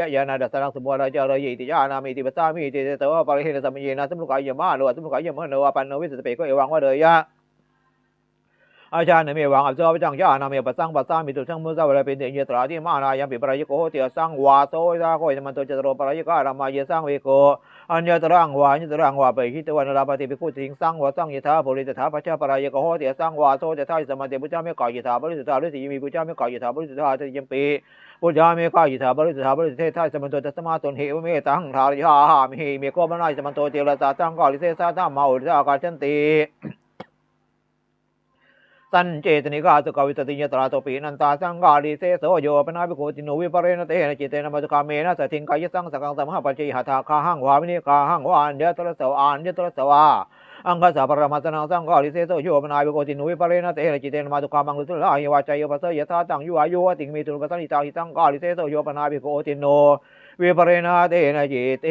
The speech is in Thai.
ยยานาดัสสนังสมุทรจารยิติยานามิติปั อาจารย์เมวังอับเจ้าพระจังยานาเมปัสสังปัสสามิตุสังมุสาวะเป็นเดญตราที่มานายังปิปรายโกเตียสังวาโตยาโกยมันโตจตโรปรายการามาเยสังเวโกอัญญตรังวาอัญตรังวาไปหิตวันราปฏิปิคุติงสังวาสังยถาปุริตถาปัจจปรายกโหติสังวาโสจะทาสมาธิปุจจาเมกายถาบริสุทธาฤทธิมีปุจจาเมกายถาบริสุทธาติยมปีปุจจาเมกายถาบริสุทธาบริสุทธาสมันโตตัสมาตนเหวเมตังทาริหาหามิเมโกมนายสมันโตเจรสาตังกาลิเสสาธรรมาอุริสากาจันติ สันเจตนิกาสุกวิตติยตราโตปีนันตาสังกาลิเสโสโยปนาภิโกติโนวิปเรนเตนะจิตเตนะมัจกาเมนะสติงกายสังสังสมหปัจจิหทาคาหังวามินิกาหังวานเดตระสวานเดตระสวาอังคสาปรมัตนังสังกาลิเสโสโยปนาภิโกติโนวิปเรนเตนะจิตเตนะมัจกามังลุตุลายวาจายปัสยถาตังยุอายุติงมีตุลปัสสิตาหิตังกาลิเสโสโยปนาภิโกติโนวิปเรนเตนะจิต